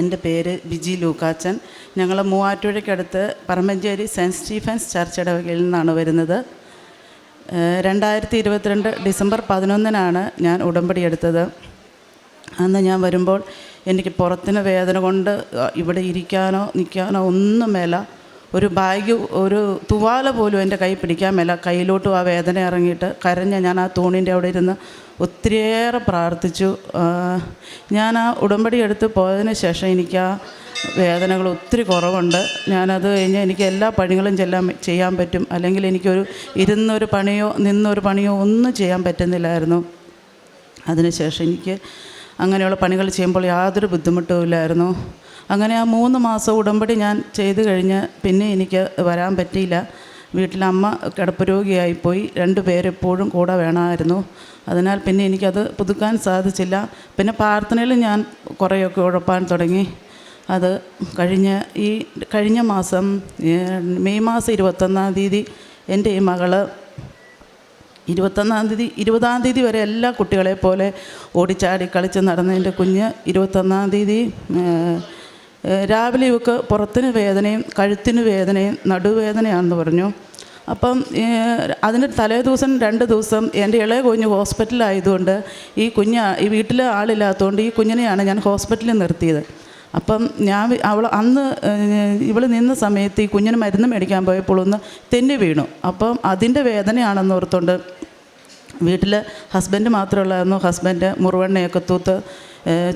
എന്റെ പേര് ബിജി ലൂക്കാച്ചൻ. ഞങ്ങൾ മൂവാറ്റുപുഴയ്ക്കടുത്ത് പറമ്പഞ്ചേരി സെന്റ് സ്റ്റീഫൻസ് ചർച്ച് ഇടവകയിൽ നിന്നാണ് വരുന്നത്. രണ്ടായിരത്തി ഇരുപത്തിരണ്ട് ഡിസംബർ പതിനൊന്നിനാണ് ഞാൻ ഉടമ്പടി എടുത്തത്. അന്ന് ഞാൻ വരുമ്പോൾ എനിക്ക് പുറത്തിന് വേദന കൊണ്ട് ഇവിടെ ഇരിക്കാനോ നിൽക്കാനോ ഒന്നും മേല ഒരു ബാഗ് ഒരു തുവാല പോലും എന്റെ കൈ പിടിക്കാൻ മേല. കയ്യിലോട്ടും ആ വേദന ഇറങ്ങിയിട്ട് കരഞ്ഞ ഞാൻ ആ തൂണിന്റെ അവിടെ ഇരുന്ന് ഒത്തിരിയേറെ പ്രാർത്ഥിച്ചു. ഞാൻ ആ ഉടമ്പടി എടുത്ത് പോയതിന് ശേഷം എനിക്ക് ആ വേദനകൾ ഒത്തിരി കുറവുണ്ട്. ഞാനത് കഴിഞ്ഞ് എനിക്ക് എല്ലാ പണികളും ചെല്ലാൻ ചെയ്യാൻ പറ്റും. അല്ലെങ്കിൽ എനിക്കൊരു ഇരുന്നൊരു പണിയോ നിന്നൊരു പണിയോ ഒന്നും ചെയ്യാൻ പറ്റുന്നില്ലായിരുന്നു. അതിനുശേഷം എനിക്ക് അങ്ങനെയുള്ള പണികൾ ചെയ്യുമ്പോൾ യാതൊരു ബുദ്ധിമുട്ടും ഇല്ലായിരുന്നു. അങ്ങനെ ആ മൂന്ന് മാസം ഉടമ്പടി ഞാൻ ചെയ്ത് കഴിഞ്ഞ് പിന്നെ എനിക്ക് വരാൻ പറ്റിയില്ല. വീട്ടിൽ അമ്മ കിടപ്പ് രോഗിയായിപ്പോയി. രണ്ട് പേരെപ്പോഴും കൂടെ വേണമായിരുന്നു. അതിനാൽ പിന്നെ എനിക്കത് പുതുക്കാൻ സാധിച്ചില്ല. പിന്നെ പ്രാർത്ഥനയിൽ ഞാൻ കുറേയൊക്കെ ഉഴപ്പാൻ തുടങ്ങി. അത് കഴിഞ്ഞ ഈ കഴിഞ്ഞ മാസം മെയ് മാസം ഇരുപത്തൊന്നാം തീയതി എന്റെ ഈ മകൾ ഇരുപത്തൊന്നാം തീയതി ഇരുപതാം തീയതി വരെ എല്ലാ കുട്ടികളെ പോലെ ഓടിച്ചാടി കളിച്ച് നടന്നതിന്റെ കുഞ്ഞ് ഇരുപത്തൊന്നാം തീയതി രാവിലെ ഇവക്ക് പുറത്തിന് വേദനയും കഴുത്തിന് വേദനയും നടുവേദനയാണെന്ന് പറഞ്ഞു. അപ്പം അതിന് തലേ ദിവസം രണ്ട് ദിവസം എന്റെ ഇളയ കുഞ്ഞ് ഹോസ്പിറ്റലായതുകൊണ്ട് ഈ കുഞ്ഞ് ഈ വീട്ടിൽ ആളില്ലാത്തതുകൊണ്ട് ഈ കുഞ്ഞിനെയാണ് ഞാൻ ഹോസ്പിറ്റലിൽ നിർത്തിയത്. അപ്പം ഞാൻ അവൾ അന്ന് ഇവൾ നിന്ന സമയത്ത് ഈ കുഞ്ഞിന് മരുന്ന് മേടിക്കാൻ പോയപ്പോൾ ഒന്ന് തെന്നി വീണു. അപ്പം അതിന്റെ വേദനയാണെന്ന് ഓർത്തുകൊണ്ട് വീട്ടിൽ ഹസ്ബൻഡ് മാത്രമേ ഉള്ളായിരുന്നു ഹസ്ബൻഡ് മുറുവെണ്ണയൊക്കെ തൂത്ത്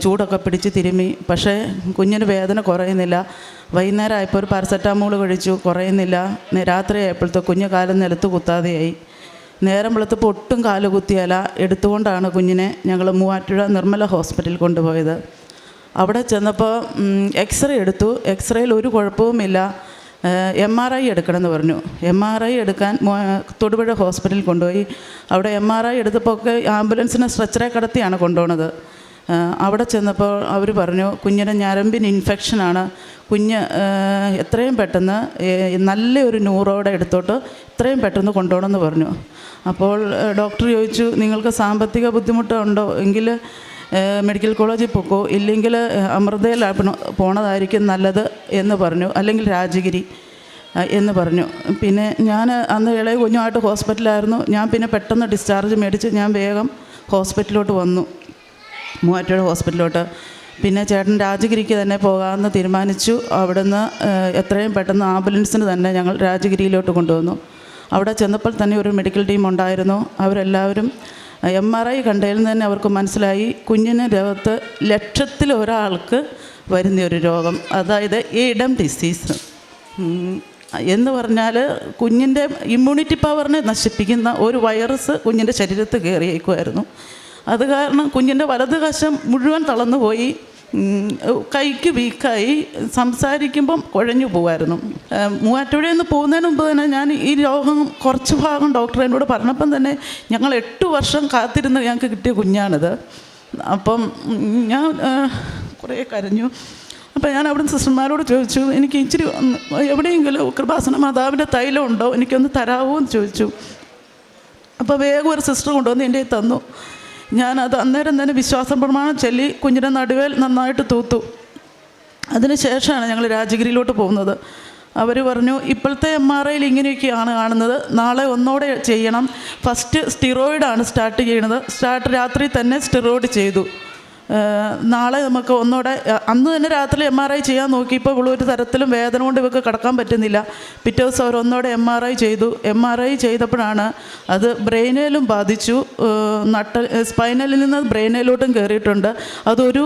ചൂടൊക്കെ പിടിച്ച് തിരുമ്മി പക്ഷേ കുഞ്ഞിന് വേദന കുറയുന്നില്ല. വൈകുന്നേരം ആയപ്പോൾ ഒരു പാരസെറ്റാമോൾ കഴിച്ചു. കുറയുന്നില്ല. രാത്രി ആയപ്പോഴത്തെ കുഞ്ഞ് കാലം നിലത്ത് കുത്താതെയായി. നേരം വെളുത്തപ്പോൾ ഒട്ടും കാൽ കുത്തിയല എടുത്തുകൊണ്ടാണ് കുഞ്ഞിനെ ഞങ്ങൾ മൂവാറ്റുഴ നിർമ്മല ഹോസ്പിറ്റലിൽ കൊണ്ടുപോയത്. അവിടെ ചെന്നപ്പോൾ എക്സ്റേ എടുത്തു. എക്സ്റേയിൽ ഒരു കുഴപ്പവുമില്ല. എം ആർ ഐ എടുക്കണമെന്ന് പറഞ്ഞു. എം ആർ ഐ എടുക്കാൻ തൊടുപുഴ ഹോസ്പിറ്റലിൽ കൊണ്ടുപോയി. അവിടെ എം ആർ ഐ എടുത്തപ്പോൾ ഒക്കെ ആംബുലൻസിനെ സ്ട്രെച്ചറെ കടത്തിയാണ് കൊണ്ടുപോണത്. അവിടെ ചെന്നപ്പോൾ അവർ പറഞ്ഞു കുഞ്ഞിന് ഞരമ്പിന് ഇൻഫെക്ഷനാണ് കുഞ്ഞ് എത്രയും പെട്ടെന്ന് നല്ലൊരു നൂറോടെ എടുത്തോട്ട് എത്രയും പെട്ടെന്ന് കൊണ്ടുപോകണമെന്ന് പറഞ്ഞു. അപ്പോൾ ഡോക്ടർ ചോദിച്ചു നിങ്ങൾക്ക് സാമ്പത്തിക ബുദ്ധിമുട്ടുണ്ടോ? എങ്കിൽ മെഡിക്കൽ കോളേജിൽ പോക്കോ? ഇല്ലെങ്കിൽ അമൃതയിൽ പോണതായിരിക്കും നല്ലത് എന്ന് പറഞ്ഞു. അല്ലെങ്കിൽ രാജഗിരി എന്ന് പറഞ്ഞു. പിന്നെ ഞാൻ അന്ന് ഇളയ കുഞ്ഞുമായിട്ട് ഹോസ്പിറ്റലായിരുന്നു ഞാൻ പിന്നെ പെട്ടെന്ന് ഡിസ്ചാർജ് മേടിച്ച് ഞാൻ വേഗം ഹോസ്പിറ്റലിലോട്ട് വന്നു. മൂവാറ്റുപുഴ ഹോസ്പിറ്റലിലോട്ട്. പിന്നെ ചേട്ടൻ രാജഗിരിക്ക് തന്നെ പോകാമെന്ന് തീരുമാനിച്ചു. അവിടുന്ന് എത്രയും പെട്ടെന്ന് ആംബുലൻസിന് തന്നെ ഞങ്ങൾ രാജഗിരിയിലോട്ട് കൊണ്ടുവന്നു. അവിടെ ചെന്നപ്പോൾ തന്നെ ഒരു മെഡിക്കൽ ടീം ഉണ്ടായിരുന്നു. അവരെല്ലാവരും എം ആർ ഐ കണ്ടതിൽ തന്നെ അവർക്ക് മനസ്സിലായി. കുഞ്ഞിന് രോഗത്ത് ലക്ഷത്തിൽ ഒരാൾക്ക് വരുന്ന ഒരു രോഗം. അതായത് എയ്ഡം ഡിസീസ് എന്ന് പറഞ്ഞാൽ കുഞ്ഞിന്റെ ഇമ്മ്യൂണിറ്റി പവറിനെ നശിപ്പിക്കുന്ന ഒരു വൈറസ് കുഞ്ഞിന്റെ ശരീരത്ത് കയറിയേക്കുമായിരുന്നു അത് കാരണം കുഞ്ഞിന്റെ വലത് മുഴുവൻ തളർന്നു പോയി കൈക്ക് വീക്കായി സംസാരിക്കുമ്പം കുഴഞ്ഞു പോകുമായിരുന്നു മൂവാറ്റുപുഴയിൽ നിന്ന് പോകുന്നതിന് മുമ്പ് തന്നെ ഞാൻ ഈ രോഗം കുറച്ച് ഭാഗം ഡോക്ടർ എന്നോട് പറഞ്ഞപ്പം തന്നെ ഞങ്ങൾ എട്ട് വർഷം കാത്തിരുന്ന് ഞങ്ങൾക്ക് കിട്ടിയ കുഞ്ഞാണിത്. അപ്പം ഞാൻ കുറേ കരഞ്ഞു. അപ്പോൾ ഞാൻ അവിടുന്ന് സിസ്റ്റർമാരോട് ചോദിച്ചു എനിക്ക് ഇച്ചിരി എവിടെയെങ്കിലും കൃപാസന മാതാവിന്റെ തൈലം ഉണ്ടോ? എനിക്കൊന്ന് തരാമോ എന്ന് ചോദിച്ചു. അപ്പോൾ വേഗം ഒരു സിസ്റ്റർ കൊണ്ടുവന്ന് എന്റെ തന്നു. ഞാനത് അന്നേരം തന്നെ വിശ്വാസം പ്രമാണം ചൊല്ലി കുഞ്ഞിന്റെ നടുവേൽ നന്നായിട്ട് തൂത്തു. അതിന് ശേഷമാണ് ഞങ്ങൾ രാജഗിരിയിലോട്ട് പോകുന്നത്. അവർ പറഞ്ഞു ഇപ്പോഴത്തെ എം ആർ ഐയിൽ ഇങ്ങനെയൊക്കെയാണ് കാണുന്നത്. നാളെ ഒന്നോടെ ചെയ്യണം. ഫസ്റ്റ് സ്റ്റിറോയിഡാണ് സ്റ്റാർട്ട് ചെയ്യണത് സ്റ്റാർട്ട് രാത്രി തന്നെ സ്റ്റിറോയിഡ് ചെയ്തു. നാളെ നമുക്ക് ഒന്നുകൂടെ അന്ന് തന്നെ രാത്രി എം ആർ ഐ ചെയ്യാൻ നോക്കിയപ്പോൾ ഇവൾ ഒരു തരത്തിലും വേദന കൊണ്ട് ഇവർക്ക് കിടക്കാൻ പറ്റുന്നില്ല. പിറ്റേ ദിവസം അവർ ഒന്നുകൂടെ എം ആർ ഐ ചെയ്തു. എം ആർ ഐ ചെയ്തപ്പോഴാണ് അത് ബ്രെയിനേലും ബാധിച്ചു. നട്ട സ്പൈനലിൽ നിന്ന് ബ്രെയിനേലോട്ടും കയറിയിട്ടുണ്ട് അതൊരു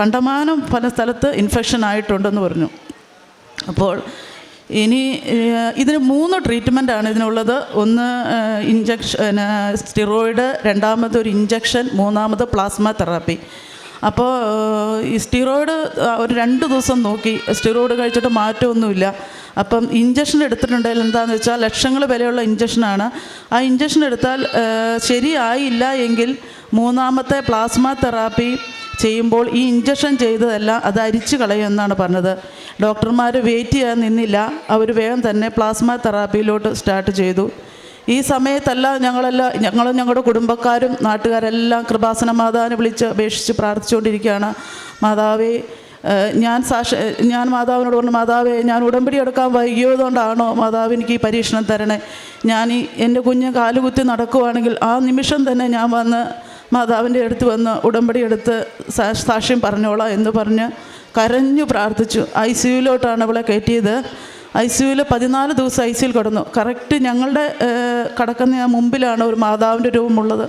കണ്ടമാനം പല സ്ഥലത്ത് ഇൻഫെക്ഷൻ ആയിട്ടുണ്ടെന്ന് പറഞ്ഞു. അപ്പോൾ ഇനി ഇതിന് മൂന്ന് ട്രീറ്റ്മെന്റാണ് ഇതിനുള്ളത്. ഒന്ന് ഇഞ്ചക്ഷൻ സ്റ്റിറോയിഡ് രണ്ടാമത് ഒരു ഇഞ്ചക്ഷൻ മൂന്നാമത് പ്ലാസ്മ തെറാപ്പി. അപ്പോൾ ഈ സ്റ്റിറോയിഡ് ഒരു രണ്ട് ദിവസം നോക്കി. സ്റ്റിറോയിഡ് കഴിച്ചിട്ട് മാറ്റമൊന്നുമില്ല. അപ്പം ഇഞ്ചക്ഷൻ എടുത്തിട്ടുണ്ടെങ്കിൽ എന്താണെന്ന് വെച്ചാൽ ലക്ഷങ്ങൾ വിലയുള്ള ഇഞ്ചക്ഷനാണ് ആ ഇഞ്ചക്ഷൻ എടുത്താൽ ശരിയായില്ല എങ്കിൽ മൂന്നാമത്തെ പ്ലാസ്മ തെറാപ്പി ചെയ്യുമ്പോൾ ഈ ഇഞ്ചക്ഷൻ ചെയ്തതല്ല അത് അരിച്ചു കളയുമെന്നാണ് പറഞ്ഞത്. ഡോക്ടർമാർ വെയിറ്റ് ചെയ്യാൻ നിന്നില്ല. അവർ വേഗം തന്നെ പ്ലാസ്മ തെറാപ്പിയിലോട്ട് സ്റ്റാർട്ട് ചെയ്തു. ഈ സമയത്തെല്ലാം ഞങ്ങളെല്ലാം ഞങ്ങളും ഞങ്ങളുടെ കുടുംബക്കാരും നാട്ടുകാരെല്ലാം കൃപാസന മാതാവിനെ വിളിച്ച് അപേക്ഷിച്ച് പ്രാർത്ഥിച്ചുകൊണ്ടിരിക്കുകയാണ്. മാതാവേ ഞാൻ സാക്ഷ ഞാൻ മാതാവിനോട് പറഞ്ഞു മാതാവേ ഞാൻ ഉടമ്പടി എടുക്കാൻ വൈകിയതുകൊണ്ടാണോ മാതാവ് എനിക്ക് ഈ പരീക്ഷണം തരണേ? ഞാൻ ഈ എന്റെ കുഞ്ഞ് കാലുകുത്തി നടക്കുവാണെങ്കിൽ ആ നിമിഷം തന്നെ ഞാൻ വന്ന് മാതാവിന്റെ അടുത്ത് വന്ന് ഉടമ്പടി എടുത്ത് സാക്ഷ്യം പറഞ്ഞോളാം എന്ന് പറഞ്ഞ് കരഞ്ഞു പ്രാർത്ഥിച്ചു. ഐ സിയുലോട്ടാണ് അവളെ കയറ്റിയത്. ഐ സിയുവിൽ പതിനാല് ദിവസം ഐ സിയിൽ കിടന്നു. കറക്റ്റ് ഞങ്ങളുടെ കിടക്കുന്ന മുമ്പിലാണ് ഒരു മാതാവിന്റെ രൂപമുള്ളത്.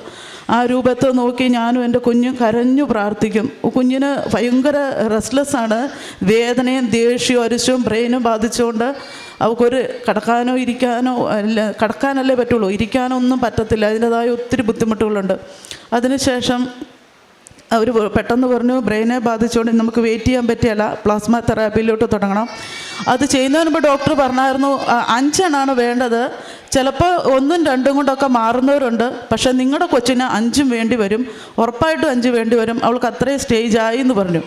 ആ രൂപത്തെ നോക്കി ഞാനും എന്റെ കുഞ്ഞും കരഞ്ഞു പ്രാർത്ഥിക്കും. കുഞ്ഞിന് ഭയങ്കര റെസ്റ്റ്ലെസ് ആണ്. വേദനയും ദേഷ്യവും അരിശവും ബ്രെയിനും ബാധിച്ചുകൊണ്ട് അവൾക്കൊരു കിടക്കാനോ ഇരിക്കാനോ അല്ല കിടക്കാനല്ലേ പറ്റുള്ളൂ. ഇരിക്കാനോ ഒന്നും പറ്റത്തില്ല. അതിന്റെതായ ഒത്തിരി ബുദ്ധിമുട്ടുകളുണ്ട്. അതിനുശേഷം അവർ പെട്ടെന്ന് പറഞ്ഞു ബ്രെയിനെ ബാധിച്ചുകൊണ്ട് നമുക്ക് വെയിറ്റ് ചെയ്യാൻ പറ്റിയല്ല പ്ലാസ്മ തെറാപ്പിയിലോട്ട് തുടങ്ങണം. അത് ചെയ്യുന്നതിന് മുമ്പ് ഡോക്ടർ പറഞ്ഞായിരുന്നു "ആ, അഞ്ചെണ്ണാണ് വേണ്ടത്. ചിലപ്പോൾ ഒന്നും രണ്ടും കൊണ്ടൊക്കെ മാറുന്നവരുണ്ട്. പക്ഷേ നിങ്ങളുടെ കൊച്ചിന് അഞ്ചും വേണ്ടി വരും. ഉറപ്പായിട്ടും അഞ്ച് വേണ്ടി വരും. അവൾക്ക് അത്രയും സ്റ്റേജ് ആയി എന്ന് പറഞ്ഞു.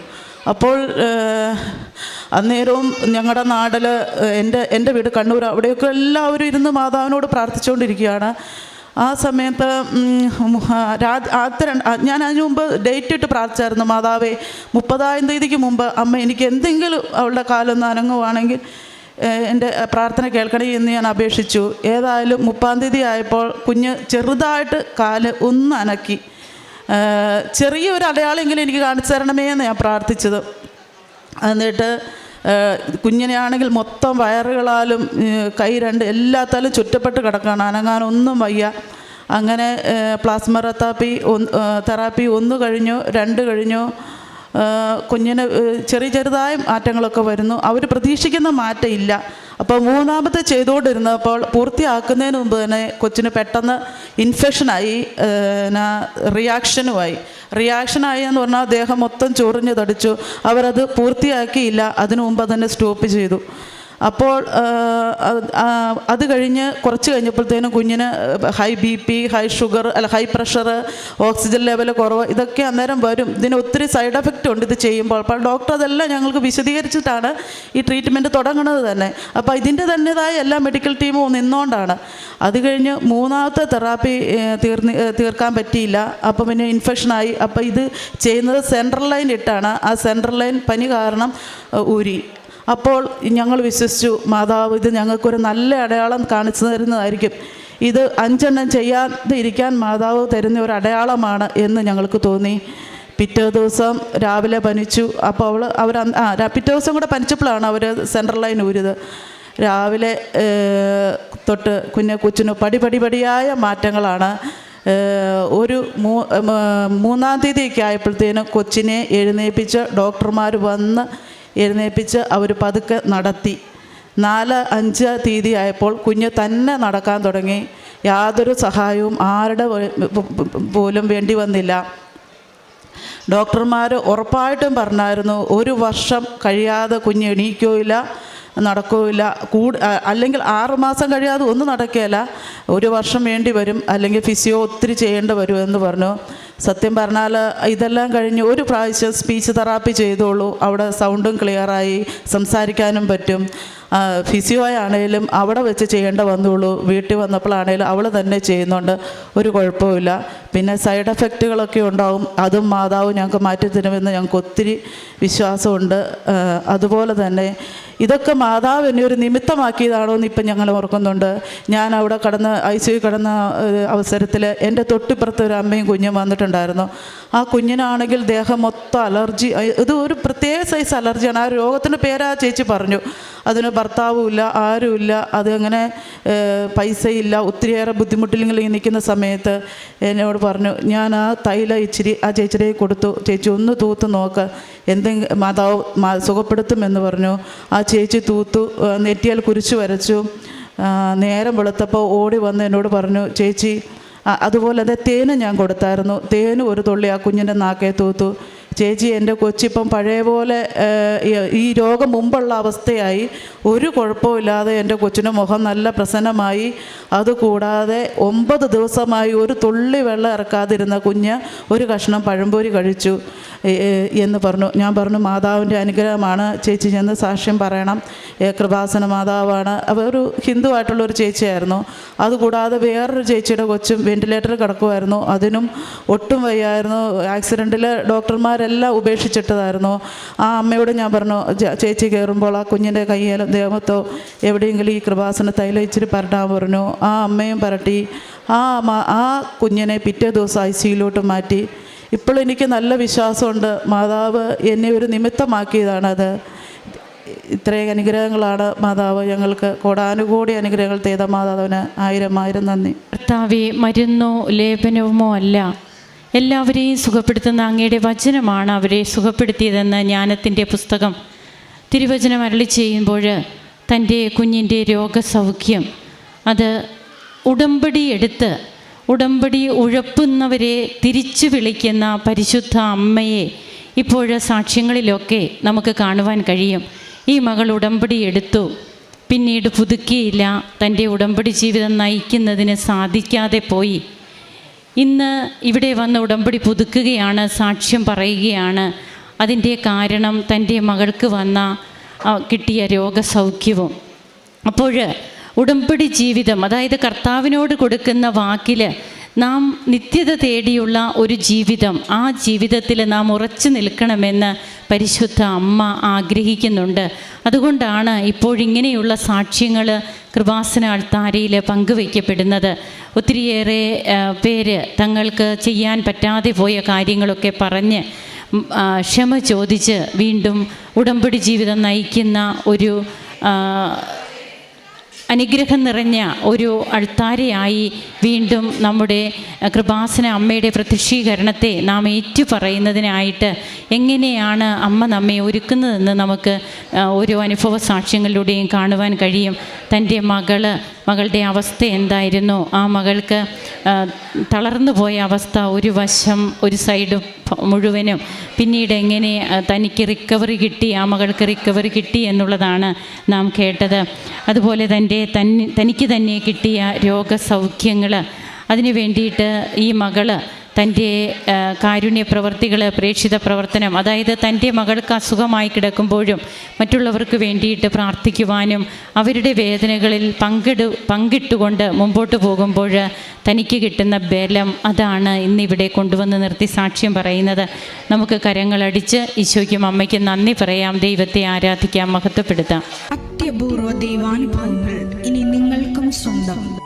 അപ്പോൾ അന്നേരവും ഞങ്ങളുടെ നാട്ടിൽ എന്റെ എന്റെ വീട് കണ്ണൂർ അവിടെയൊക്കെ എല്ലാവരും ഇരുന്ന് മാതാവിനോട് പ്രാർത്ഥിച്ചുകൊണ്ടിരിക്കുകയാണ് ആ സമയത്ത് ആദ്യത്തെ രണ്ട് ഞാൻ അതിന് മുമ്പ് ഡേറ്റ് ഇട്ട് പ്രാർത്ഥിച്ചായിരുന്നു. മാതാവേ മുപ്പതാം തീയതിക്ക് മുമ്പ് അമ്മ എനിക്ക് എന്തെങ്കിലും അവളുടെ കാലൊന്ന് അനങ്ങുവാണെങ്കിൽ എന്റെ പ്രാർത്ഥന കേൾക്കണേ എന്ന് ഞാൻ അപേക്ഷിച്ചു. ഏതായാലും മുപ്പാം തീയതി ആയപ്പോൾ കുഞ്ഞ് ചെറുതായിട്ട് കാൽ ഒന്ന് അനക്കി. ചെറിയൊരു അടയാളെങ്കിലും എനിക്ക് കാണിച്ചു തരണമേ എന്ന് ഞാൻ പ്രാർത്ഥിച്ചത്. എന്നിട്ട് കുഞ്ഞിനെയാണെങ്കിൽ മൊത്തം വയറുകളാലും കൈ രണ്ട് എല്ലാത്താലും ചുറ്റപ്പെട്ട് കിടക്കുകയാണ് അനങ്ങാനൊന്നും വയ്യ. അങ്ങനെ പ്ലാസ്മ തെറാപ്പി തെറാപ്പി ഒന്ന് കഴിഞ്ഞു രണ്ട് കഴിഞ്ഞു. കുഞ്ഞിന് ചെറിയ ചെറുതായ മാറ്റങ്ങളൊക്കെ വരുന്നു. അവർ പ്രതീക്ഷിക്കുന്ന മാറ്റമില്ല അപ്പോൾ മൂന്നാമത്തെ ചെയ്തുകൊണ്ടിരുന്നപ്പോൾ പൂർത്തിയാക്കുന്നതിന് മുമ്പ് തന്നെ കൊച്ചിന് പെട്ടെന്ന് ഇൻഫെക്ഷനായി റിയാക്ഷനുമായി റിയാക്ഷനായി എന്ന് പറഞ്ഞാൽ അദ്ദേഹം മൊത്തം ചൊറിഞ്ഞു തടിച്ചു അവരത് പൂർത്തിയാക്കിയില്ല. അതിനു മുമ്പ് തന്നെ സ്റ്റോപ്പ് ചെയ്തു. അപ്പോൾ അത് കഴിഞ്ഞ് കുറച്ച് കഴിഞ്ഞപ്പോഴത്തേനും കുഞ്ഞിന് high B P high sugar അല്ല ഹൈ പ്രഷർ ഓക്സിജൻ ലെവൽ കുറവ് ഇതൊക്കെ അന്നേരം വരും. ഇതിന് ഒത്തിരി സൈഡ് എഫക്റ്റ് ഉണ്ട് ഇത് ചെയ്യുമ്പോൾ. അപ്പോൾ ഡോക്ടർ അതെല്ലാം ഞങ്ങൾക്ക് വിശദീകരിച്ചിട്ടാണ് ഈ ട്രീറ്റ്മെന്റ് തുടങ്ങുന്നത് തന്നെ. അപ്പോൾ ഇതിന്റെ തന്നെതായ എല്ലാ മെഡിക്കൽ ടീമും നിന്നുകൊണ്ടാണ് അത് കഴിഞ്ഞ് മൂന്നാമത്തെ തെറാപ്പി തീർന്ന് തീർക്കാൻ പറ്റിയില്ല. അപ്പോൾ പിന്നെ ഇൻഫെക്ഷനായി. അപ്പോൾ ഇത് ചെയ്യുന്നത് സെൻട്രൽ ലൈൻ ഇട്ടാണ്. ആ സെൻട്രൽ ലൈൻ പനി കാരണം ഊരി. അപ്പോൾ ഞങ്ങൾ വിശ്വസിച്ചു മാതാവ് ഇത് ഞങ്ങൾക്കൊരു നല്ല അടയാളം കാണിച്ചു തരുന്നതായിരിക്കും. ഇത് അഞ്ചെണ്ണം ചെയ്യാതെ ഇരിക്കാൻ മാതാവ് തരുന്ന ഒരു അടയാളമാണ് എന്ന് ഞങ്ങൾക്ക് തോന്നി. പിറ്റേ ദിവസം രാവിലെ പനിച്ചു. അപ്പോൾ അവൾ അവർ ആ പിറ്റേ ദിവസം കൂടെ പനിച്ചപ്പോഴാണ് അവർ സെൻട്രൽ ലൈൻ ഊരിത് രാവിലെ തൊട്ട് കുഞ്ഞു കൊച്ചിന് പടി പടി പടിയായ മാറ്റങ്ങളാണ്. ഒരു മൂ മൂന്നാം തീയതിയൊക്കെ ആയപ്പോഴത്തേനും കൊച്ചിനെ എഴുന്നേൽപ്പിച്ച് ഡോക്ടർമാർ വന്ന് എഴുന്നേൽപ്പിച്ച് അവർ പതുക്കെ നടത്തി. നാല് അഞ്ച് തീയതി ആയപ്പോൾ കുഞ്ഞ് തന്നെ നടക്കാൻ തുടങ്ങി. യാതൊരു സഹായവും ആരുടെ പോലും വേണ്ടി വന്നില്ല. ഡോക്ടർമാർ ഉറപ്പായിട്ടും പറഞ്ഞായിരുന്നു ഒരു വർഷം കഴിയാതെ കുഞ്ഞ് എണീക്കുകയില്ല. നടക്കുകയില്ല കൂട് അല്ലെങ്കിൽ ആറുമാസം കഴിയാതെ ഒന്നും നടക്കുകയില്ല ഒരു വർഷം വേണ്ടി വരും. അല്ലെങ്കിൽ ഫിസിയോ ഒത്തിരി ചെയ്യേണ്ടി വരും എന്ന് പറഞ്ഞു. സത്യം പറഞ്ഞാൽ ഇതെല്ലാം കഴിഞ്ഞ് ഒരു പ്രാവശ്യം സ്പീച്ച് തെറാപ്പി ചെയ്തോളൂ. അവിടെ സൗണ്ടും ക്ലിയറായി സംസാരിക്കാനും പറ്റും. ഫിസിയോ ആണേലും അവിടെ വെച്ച് ചെയ്യേണ്ട വന്നുള്ളൂ വീട്ടിൽ വന്നപ്പോഴാണേലും അവൾ തന്നെ ചെയ്യുന്നുണ്ട്. ഒരു കുഴപ്പമില്ല പിന്നെ സൈഡ് എഫക്റ്റുകളൊക്കെ ഉണ്ടാവും. അതും മാതാവ് ഞങ്ങൾക്ക് മാറ്റി തരുമെന്ന് ഞങ്ങൾക്ക് ഒത്തിരി വിശ്വാസമുണ്ട്. അതുപോലെ തന്നെ ഇതൊക്കെ മാതാവ് എന്നെ ഒരു നിമിത്തമാക്കിയതാണോ എന്ന് ഇപ്പം ഞങ്ങൾ ഓർക്കുന്നുണ്ട്. ഞാൻ അവിടെ കടന്ന് ഐ സി കടന്ന അവസരത്തിൽ എന്റെ തൊട്ടിപ്പുറത്ത് ഒരു അമ്മയും കുഞ്ഞും വന്നിട്ടുണ്ടായിരുന്നു. ആ കുഞ്ഞിനാണെങ്കിൽ ദേഹം മൊത്തം അലർജി ഇത് ഒരു പ്രത്യേക സൈസ് അലർജിയാണ്. ആ രോഗത്തിന്റെ പേരാ ചേച്ചി പറഞ്ഞു. അതിന് ഭർത്താവുമില്ല ആരുമില്ല അതങ്ങനെ പൈസയില്ല ഒത്തിരിയേറെ ബുദ്ധിമുട്ടില്ലെങ്കിൽ നിൽക്കുന്ന സമയത്ത് എന്നോട് പറഞ്ഞു ഞാൻ ആ തൈല ഇച്ചിരി ആ ചേച്ചിയുടെ കൊടുത്തു. ചേച്ചി ഒന്ന് തൂത്ത് നോക്ക്. എന്തെങ്കിലും മാതാവ് സുഖപ്പെടുത്തും എന്ന് പറഞ്ഞു. ആ ചേച്ചി തൂത്തു നെറ്റിയാൽ കുരിച്ചു വരച്ചു. നേരം വെളുത്തപ്പോൾ ഓടി വന്ന് എന്നോട് പറഞ്ഞു ചേച്ചി അതുപോലെ തന്നെ തേനും ഞാൻ കൊടുത്തായിരുന്നു. തേനും ഒരു തുള്ളി ആ കുഞ്ഞിന്റെ നാക്കേ തൂത്തു. ചേച്ചി എന്റെ കൊച്ചിപ്പം പഴയ പോലെ ഈ- രോഗം മുമ്പുള്ള അവസ്ഥയായി. ഒരു കുഴപ്പമില്ലാതെ എന്റെ കൊച്ചിന്റെ മുഖം നല്ല പ്രസന്നമായി. അതുകൂടാതെ ഒമ്പത് ദിവസമായി ഒരു തുള്ളി വെള്ളം ഇറക്കാതിരുന്ന കുഞ്ഞ് ഒരു കഷ്ണം പഴംപൊരി കഴിച്ചു എന്ന് പറഞ്ഞു. ഞാൻ പറഞ്ഞു മാതാവിന്റെ അനുഗ്രഹമാണ് ചേച്ചി ചെന്ന് സാക്ഷ്യം പറയണം. കൃപാസന മാതാവാണ്. ഒരു ഹിന്ദു ആയിട്ടുള്ള ഒരു ചേച്ചിയായിരുന്നു. അതുകൂടാതെ വേറൊരു ചേച്ചിയുടെ കൊച്ചും വെന്റിലേറ്ററിൽ കിടക്കുമായിരുന്നു അതിനും ഒട്ടും വയ്യായിരുന്നു. ആക്സിഡന്റിൽ ഡോക്ടർമാർ വീട്ടുകാരെല്ലാം ഉപേക്ഷിച്ചിട്ടതായിരുന്നു. ആ അമ്മയോട് ഞാൻ പറഞ്ഞു ചേച്ചി കയറുമ്പോൾ ആ കുഞ്ഞിന്റെ കയ്യിലോ ദേഹത്തോ എവിടെയെങ്കിലും ഈ കൃപാസന തൈലം ഇച്ചിരി പരട്ടാൻ പറഞ്ഞു. ആ അമ്മയും പരട്ടി. ആ ആ കുഞ്ഞിനെ പിറ്റേ ദിവസം ഐ സിയിലോട്ട് മാറ്റി. ഇപ്പോൾ എനിക്ക് നല്ല വിശ്വാസമുണ്ട്. മാതാവ് എന്നെ ഒരു നിമിത്തമാക്കിയതാണത്. ഇത്രയും അനുഗ്രഹങ്ങളാണ് മാതാവ് ഞങ്ങൾക്ക്. കോടാനുകോടി അനുഗ്രഹങ്ങൾ ചെയ്ത മാതാവിന് ആയിരം ആയിരം നന്ദി. കർത്താവെ മരുന്നോ ലേപനവുമോ അല്ല. എല്ലാവരെയും സുഖപ്പെടുത്തുന്ന അങ്ങയുടെ വചനമാണ് അവരെ സുഖപ്പെടുത്തിയതെന്ന് ജ്ഞാനത്തിന്റെ പുസ്തകം. തിരുവചനം അരളി ചെയ്യുമ്പോൾ തന്റെ കുഞ്ഞിന്റെ രോഗസൗഖ്യം അത് ഉടമ്പടി എടുത്ത് ഉടമ്പടി ഉഴപ്പുന്നവരെ തിരിച്ചു വിളിക്കുന്ന പരിശുദ്ധ അമ്മയെ ഇപ്പോൾ സാക്ഷ്യങ്ങളിലൊക്കെ നമുക്ക് കാണുവാൻ കഴിയും. ഈ മകൾ ഉടമ്പടി എടുത്തു. പിന്നീട് പുതുക്കിയില്ല. തന്റെ ഉടമ്പടി ജീവിതം നയിക്കുന്നതിന് സാധിക്കാതെ പോയി. ഇന്ന് ഇവിടെ വന്ന് ഉടമ്പടി പുതുക്കുകയാണ് സാക്ഷ്യം പറയുകയാണ്. അതിന്റെ കാരണം തന്റെ മകൾക്ക് വന്ന കിട്ടിയ രോഗസൗഖ്യവും. അപ്പോൾ ഉടമ്പടി ജീവിതം അതായത് കർത്താവിനോട് കൊടുക്കുന്ന വാക്കിൽ നാം നിത്യത തേടിയുള്ള ഒരു ജീവിതം ആ ജീവിതത്തിൽ നാം ഉറച്ചു നിൽക്കണമെന്ന് പരിശുദ്ധ അമ്മ ആഗ്രഹിക്കുന്നുണ്ട്. അതുകൊണ്ടാണ് ഇപ്പോഴിങ്ങനെയുള്ള സാക്ഷ്യങ്ങൾ കൃപാസന അൾത്താരയിൽ പങ്കുവയ്ക്കപ്പെടുന്നത്. ഒത്തിരിയേറെ പേര് തങ്ങൾക്ക് ചെയ്യാൻ പറ്റാതെ പോയ കാര്യങ്ങളൊക്കെ പറഞ്ഞ് ക്ഷമ ചോദിച്ച് വീണ്ടും ഉടമ്പടി ജീവിതം നയിക്കുന്ന ഒരു അനുഗ്രഹം നിറഞ്ഞ ഒരു അൾത്താരയായി വീണ്ടും നമ്മുടെ കൃപാസന അമ്മയുടെ പ്രത്യക്ഷീകരണത്തെ നാം ഏറ്റുപറയുന്നതിനായിട്ട് എങ്ങനെയാണ് അമ്മ നമ്മെ ഒരുക്കുന്നതെന്ന് നമുക്ക് ഓരോ അനുഭവ സാക്ഷ്യങ്ങളിലൂടെയും കാണുവാൻ കഴിയും. തന്റെ മകൾ മകളുടെ അവസ്ഥ എന്തായിരുന്നു? ആ മകൾക്ക് തളർന്നു പോയ അവസ്ഥ ഒരു വശം ഒരു സൈഡ് മുഴുവനും. പിന്നീട് എങ്ങനെ തനിക്ക് റിക്കവറി കിട്ടി ആ മകൾക്ക് റിക്കവറി കിട്ടി എന്നുള്ളതാണ് നാം കേട്ടത്. അതുപോലെ തന്റെ തന്നെ തനിക്ക് തന്നെ കിട്ടിയ രോഗസൗഖ്യങ്ങൾ അതിനു വേണ്ടിയിട്ട് ഈ മകൾ തന്റെ കാരുണ്യ പ്രവർത്തികൾ പ്രേക്ഷിത പ്രവർത്തനം അതായത് തന്റെ മകൾക്ക് അസുഖമായി കിടക്കുമ്പോഴും മറ്റുള്ളവർക്ക് വേണ്ടിയിട്ട് പ്രാർത്ഥിക്കുവാനും അവരുടെ വേദനകളിൽ പങ്കിടു പങ്കിട്ടുകൊണ്ട് മുമ്പോട്ട് പോകുമ്പോൾ തനിക്ക് കിട്ടുന്ന ബലം അതാണ് ഇന്നിവിടെ കൊണ്ടുവന്ന് നിർത്തി സാക്ഷ്യം പറയുന്നത്. നമുക്ക് കരങ്ങളടിച്ച് ഈശോയ്ക്കും അമ്മയ്ക്കും നന്ദി പറയാം. ദൈവത്തെ ആരാധിക്കാം മഹത്വപ്പെടുത്താം. അത്യപൂർവ ദൈവാനുഭവങ്ങൾ ഇനി നിങ്ങൾക്കും സ്വന്തം.